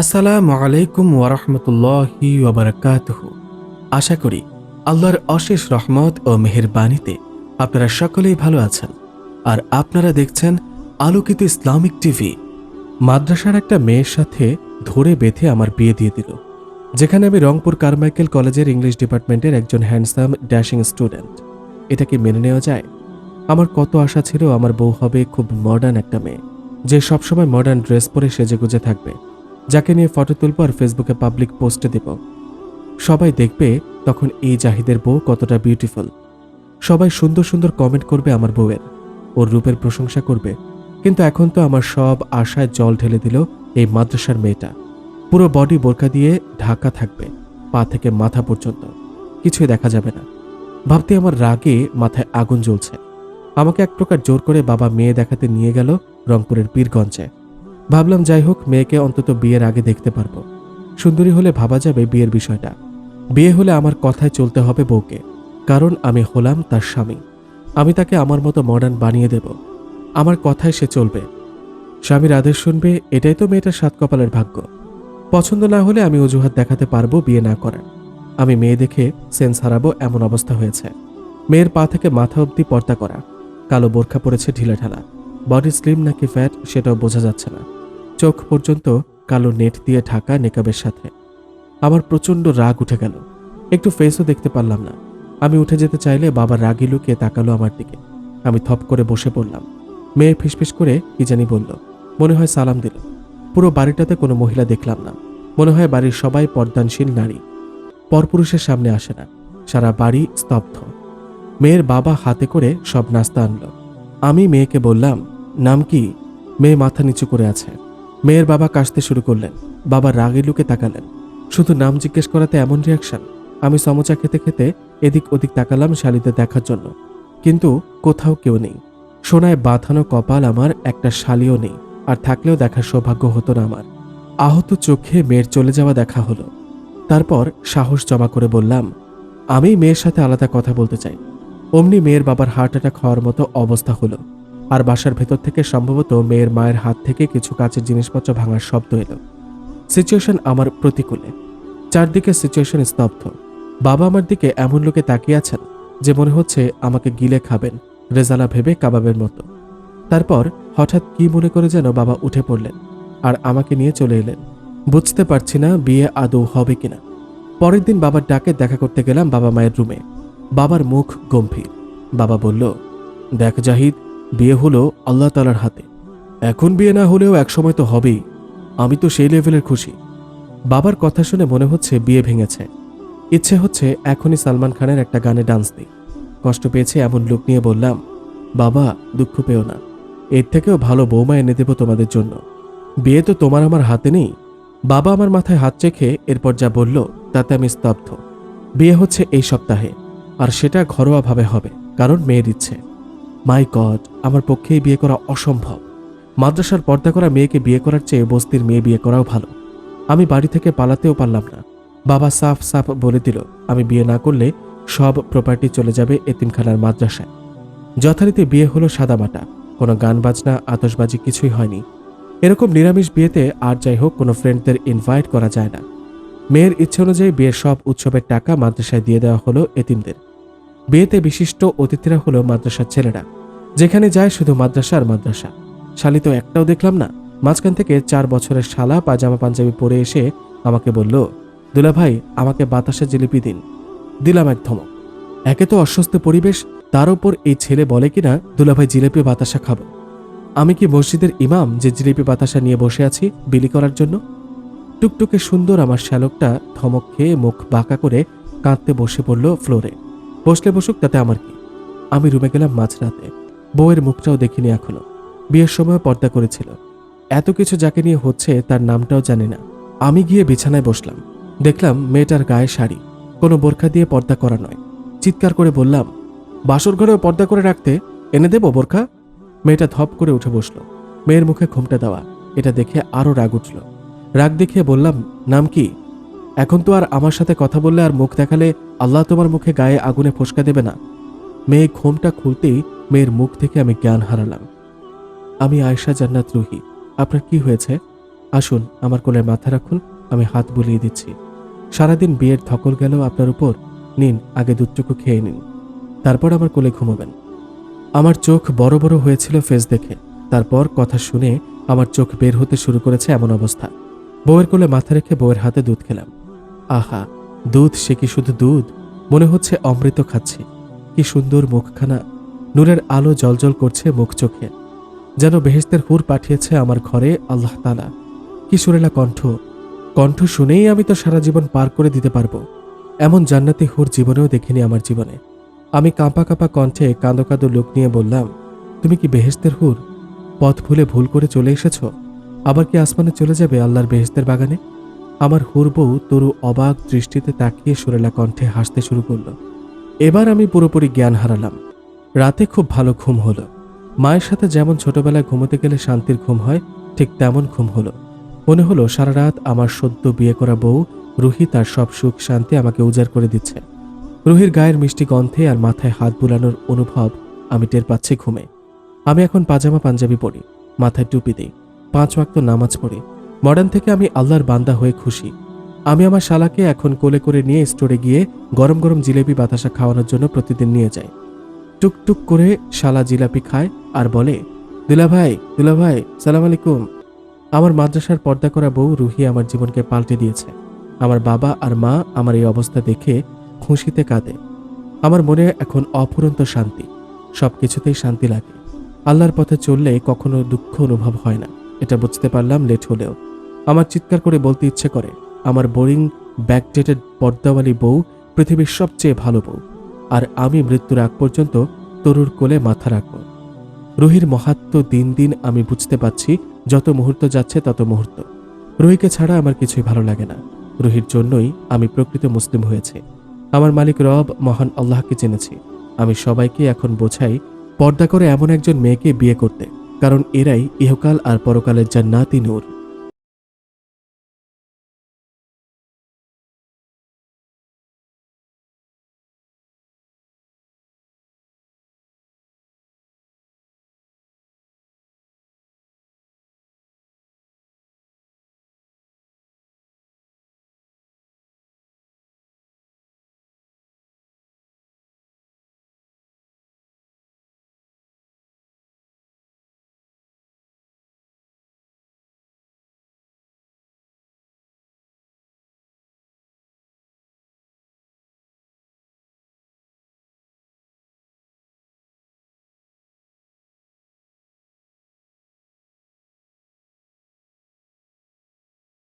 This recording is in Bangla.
আসসালামু আলাইকুম ওয়ারহমতুল্লাহি ওবরাকাতুহ আশা করি আল্লাহর অশেষ রহমত ও মেহেরবানিতে আপনারা সকলেই ভালো আছেন। আর আপনারা দেখছেন আলোকিত ইসলামিক টিভি। মাদ্রাসার একটা মেয়ের সাথে ধরে বেঁধে আমার বিয়ে দিয়ে দিল। যেখানে আমি রংপুর কারমাইকেল কলেজের ইংলিশ ডিপার্টমেন্টের একজন হ্যান্ডসাম ড্যাশিং স্টুডেন্ট এটা কি মেনে নেওয়া যায়? আমার কত আশা ছিল আমার বউ হবে খুব মডার্ন একটা মেয়ে, যে সবসময় মডার্ন ড্রেস পরে সেজেগুজে থাকবে। যাকে নিয়ে ফটো তুলব আর ফেসবুকে পাবলিক পোস্টে দেব। সবাই দেখবে তখন এই জাহিদের বউ কতটা বিউটিফুল সবাই সুন্দর সুন্দর কমেন্ট করবে আমার বউয়ের। ওর রূপের প্রশংসা করবে। কিন্তু এখন তো আমার সব আশায় জল ঢেলে দিল এই মাদ্রাসার মেয়েটা। পুরো বডি বোরকা দিয়ে ঢাকা থাকবে, পা থেকে মাথা পর্যন্ত। কিছুই দেখা যাবে না। ভাবতে আমার রাগে মাথায় আগুন জ্বলছে। আমাকে এক প্রকার জোর করে বাবা মেয়ে দেখাতে নিয়ে গেল রংপুরের পীরগঞ্জে। ভাবলাম যাই হোক মেয়েকে অন্তত বিয়ের আগে দেখতে পারব। সুন্দরী হলে ভাবা যাবে বিয়ের বিষয়টা। বিয়ে হলে আমার কথায় চলতে হবে বউকে, কারণ আমি হলাম তার স্বামী। আমি তাকে আমার মতো মডার্ন বানিয়ে দেব। আমার কথায় সে চলবে। স্বামীর আদেশ শুনবে, এটাই তো মেয়েটার সাত কপালের ভাগ্য। পছন্দ না হলে আমি অজুহাত দেখাতে পারব বিয়ে না করার। আমি মেয়ে দেখে সেন্স হারাবো এমন অবস্থা হয়েছে। মেয়ের পা থেকে মাথা অবধি পর্দা করা, কালো বোরখা পড়েছে ঢিলা ঢালা বডি স্লিম নাকি ফ্যাট সেটাও বোঝা যাচ্ছে না। চোখ পর্যন্ত কালো নেট দিয়ে ঢাকা নেকাবের সাথে। আমার প্রচণ্ড রাগ উঠে গেল। একটু ফেসও দেখতে পারলাম না। আমি উঠে যেতে চাইলে বাবা রাগি লুকিয়ে তাকালো আমার দিকে। আমি থপ করে বসে পড়লাম। মেয়ে ফিসফিস করে কি জানি বলল। মনে হয় সালাম দিল। পুরো বাড়িটাতে কোনো মহিলা দেখলাম না। মনে হয় বাড়ির সবাই পর্দানশীল নারী। পরপুরুষের সামনে আসে না। সারা বাড়ি স্তব্ধ। মেয়ের বাবা হাতে করে সব নাস্তা আনলো। আমি মেয়েকে বললাম নাম কি? মেয়ে মাথা নিচু করে আছে। মেয়ের বাবা কাশতে শুরু করলেন। বাবা রাগে লুকে তাকালেন। শুধু নাম জিজ্ঞেস করাতে এমন রিয়াকশন আমি সমচা খেতে খেতে এদিক ওদিক তাকালাম শালিতে দেখার জন্য। কিন্তু কোথাও কেউ নেই। সোনায় বাঁধানো কপাল আমার, একটা শালিও নেই। আর থাকলেও দেখার সৌভাগ্য হতো না আমার। আহত চোখে মেয়ের চলে যাওয়া দেখা হলো। তারপর সাহস জমা করে বললাম, আমি মেয়ের সাথে আলাদা কথা বলতে চাই। অমনি মেয়ের বাবার হার্ট অ্যাটাক হওয়ার মতো অবস্থা হলো। আর বাসার ভেতর থেকে সম্ভবত মেয়ের মায়ের হাত থেকে কিছু কাচের জিনিসপত্র ভাঙার শব্দ এলো। সিচুয়েশন আমার প্রতিকূলে। চারদিকে সিচুয়েশন স্তব্ধ। বাবা আমার দিকে এমন লোকে তাকিয়ে আছেন যে মনে হচ্ছে আমাকে গিলে খাবেন, রেজালা ভেবে কাবাবের মতো। তারপর হঠাৎ কি মনে করে যেন বাবা উঠে পড়লেন আর আমাকে নিয়ে চলে এলেন। বুঝতে পারছি না বিয়ে আদৌ হবে কিনা। পরের দিন বাবার ডাকে দেখা করতে গেলাম বাবা মায়ের রুমে। বাবার মুখ গম্ভীর। বাবা বলল, দেখ জাহিদ বিয়ে হলো আল্লাহ তালার হাতে। এখন বিয়ে না হলেও একসময় তো হবেই। আমি তো সেই লেভেলের খুশি। বাবার কথা শুনে মনে হচ্ছে বিয়ে ভেঙেছে। ইচ্ছে হচ্ছে এখনই সালমান খানের একটা গানে ডান্স দিই। কষ্ট পেয়েছে এমন লোক নিয়ে বললাম, বাবা, দুঃখ পেও না। এর থেকেও ভালো বৌমা এনে দেব তোমাদের জন্য। বিয়ে তো তোমার আমার হাতে নেই। বাবা আমার মাথায় হাত চেখে এরপর যা বলল, তাতে আমি স্তব্ধ। বিয়ে হচ্ছে এই সপ্তাহে, আর সেটা ঘরোয়াভাবে হবে, কারণ মেয়ের ইচ্ছে। মাই গড, আমার পক্ষেই বিয়ে করা অসম্ভব। মাদ্রাসার পর্দা করা মেয়েকে বিয়ে করার চেয়ে বস্তির মেয়ে বিয়ে করাও ভালো। আমি বাড়ি থেকে পালাতেও পারলাম না। বাবা সাফ সাফ বলে দিল, আমি বিয়ে না করলে সব প্রপার্টি চলে যাবে এতিমখানার মাদ্রাসায়। যথারীতি বিয়ে হলো সাদামাটা কোনো গান বাজনা আতসবাজি কিছুই হয়নি। এরকম নিরামিষ বিয়েতে আর যাই হোক, কোনো ফ্রেন্ডদের ইনভাইট করা যায় না। মেয়ের ইচ্ছে অনুযায়ী বিয়ের সব উৎসবের টাকা মাদ্রাসায় দিয়ে দেওয়া হলো এতিমদের। বিয়েতে বিশিষ্ট অতিথিরা হলো মাদ্রাসার ছেলেরা। যেখানে যায় শুধু মাদ্রাসা আর মাদ্রাসা। শালি তো একটাও দেখলাম না। মাঝখান থেকে চার বছরের শালা পাজামা পাঞ্জাবি পরে এসে আমাকে বলল, দুলা ভাই, আমাকে বাতাসা জিলিপি দিন। দিলাম এক ধমক। একে তো অস্বস্তি পরিবেশ, তার উপর এই ছেলে বলে কিনা দুলাভাই জিলিপি বাতাসা খাব। আমি কি মসজিদের ইমাম যে জিলিপি বাতাসা নিয়ে বসে আছি বিলি করার জন্য? টুকটুকে সুন্দর আমার শ্যালকটা ধমক খেয়ে মুখ বাঁকা করে কাঁদতে বসে পড়ল ফ্লোরে। বসলে বসুক, তাতে আমার কি? আমি রুমে গেলাম মাঝরাতে। বউয়ের মুখটাও দেখিনি এখনও। বিয়ের সময় পর্দা করেছিল। এত কিছু যাকে নিয়ে হচ্ছে তার নামটাও জানি না। আমি গিয়ে বিছানায় বসলাম। দেখলাম মেয়েটার গায়ে শাড়ি। কোনো বোরখা দিয়ে পর্দা করা নয়। চিৎকার করে বললাম, বাসর ঘরেও পর্দা করে রাখতে? এনে দেবো বোরখা? মেয়েটা ধপ করে উঠে বসল। মেয়ের মুখে ঘুমটা দেওয়া। এটা দেখে আরও রাগ উঠল। রাগ দেখিয়ে বললাম, নাম কি? এখন তো আর আমার সাথে কথা বললে আর মুখ দেখালে আল্লাহ তোমার মুখে গায়ে আগুনে ফসকা দেবে না। মেয়ে ঘুমটা খুলতেই মেয়ের মুখ থেকে আমি জ্ঞান হারালাম। আমি আয়শা জান্নাত রুহি। আপনার কি হয়েছে? আসুন, আমার কোলে মাথা রাখুন, আমি হাত বুলিয়ে দিচ্ছি। সারাদিন বিয়ের ধকল গেল আপনার উপর। নিন, আগে দুধটুকু খেয়ে নিন। তারপর আমার কোলে ঘুমাবেন। আমার চোখ বড় বড় হয়েছিল ফেস দেখে। তারপর কথা শুনে আমার চোখ বের হতে শুরু করেছে এমন অবস্থা। বউয়ের কোলে মাথা রেখে বউয়ের হাতে দুধ খেলাম। আহা, দুধ সে কি শুধু দুধ? মনে হচ্ছে অমৃত খাচ্ছি। কি সুন্দর মুখখানা। নূরের আলো জলজল করছে মুখ চোখে। যেন বেহেস্তের হুর পাঠিয়েছে আমার ঘরে আল্লাহ তালা কি সুরেলা কণ্ঠ। কণ্ঠ শুনেই আমি তো সারা জীবন পার করে দিতে পারব। এমন জান্নাতি হুর জীবনেও দেখিনি আমার জীবনে। আমি কাঁপা কাঁপা কণ্ঠে কাঁদো কাঁদো লোক নিয়ে বললাম, তুমি কি বেহেস্তের হুর? পথ ভুলে ভুল করে চলে এসেছ? আবার কি আসমানে চলে যাবে আল্লাহর বেহেস্তের বাগানে? আমার হুর বউ তরু অবাক দৃষ্টিতে তাকিয়ে সুরেলা কণ্ঠে হাসতে শুরু করল। এবার আমি পুরোপুরি জ্ঞান হারালাম। রাতে খুব ভালো ঘুম হলো। মায়ের সাথে যেমন ছোটবেলায় ঘুমোতে গেলে শান্তির ঘুম হয়, ঠিক তেমন ঘুম হলো। মনে হলো সারা রাত আমার সদ্য বিয়ে করা বউ রুহি তার সব সুখ শান্তি আমাকে উজাড় করে দিচ্ছে। রুহির গায়ের মিষ্টি গন্ধে আর মাথায় হাত বুলানোর অনুভব আমি টের পাচ্ছি ঘুমে। আমি এখন পাজামা পাঞ্জাবি পরি, মাথায় টুপি দিই, পাঁচ ওয়াক্ত নামাজ পড়ি মডার্ন থেকে আমি আল্লাহর বান্দা হয়ে খুশি। আমি আমার শালাকে এখন কোলে করে নিয়ে স্টোরে গিয়ে গরম গরম জিলেবি বাতাসা খাওয়ানোর জন্য প্রতিদিন নিয়ে যাই। টুকটুক করে শালা জিলাপি খায় আর বলে, দুলা ভাই দুলা ভাই, সালাম আলাইকুম। আমার মাদ্রাসার পর্দা করা বউ রুহি আমার জীবনকে পাল্টে দিয়েছে। আমার বাবা আর মা আমার এই অবস্থা দেখে খুশিতে কাঁদে। আমার মনে এখন অফুরন্ত শান্তি। সব কিছুতেই শান্তি লাগে। আল্লাহর পথে চললে কখনো দুঃখ অনুভব হয় না। এটা বুঝতে পারলাম লেট হলেও। আমার চিৎকার করে বলতে ইচ্ছে করে, আমার বোরিং ব্যাকডেটেড পর্দাওয়ালি বউ পৃথিবীর সবচেয়ে ভালো বউ। আর আমি মৃত্যুর আগ পর্যন্ত তরুর কোলে মাথা রাখব। রুহির মহাত্ম দিন দিন আমি বুঝতে পারছি, যত মুহূর্ত যাচ্ছে তত মুহূর্ত। রুহিকে ছাড়া আমার কিছুই ভালো লাগে না। রুহির জন্যই আমি প্রকৃত মুসলিম হয়েছে। আমার মালিক রব, মহান আল্লাহকে জেনেছি। আমি সবাইকে এখন বোঝাই, পর্দা করে এমন একজন মেয়েকে বিয়ে করতে, কারণ এরাই ইহকাল আর পরকালের জান্নাতি নূর।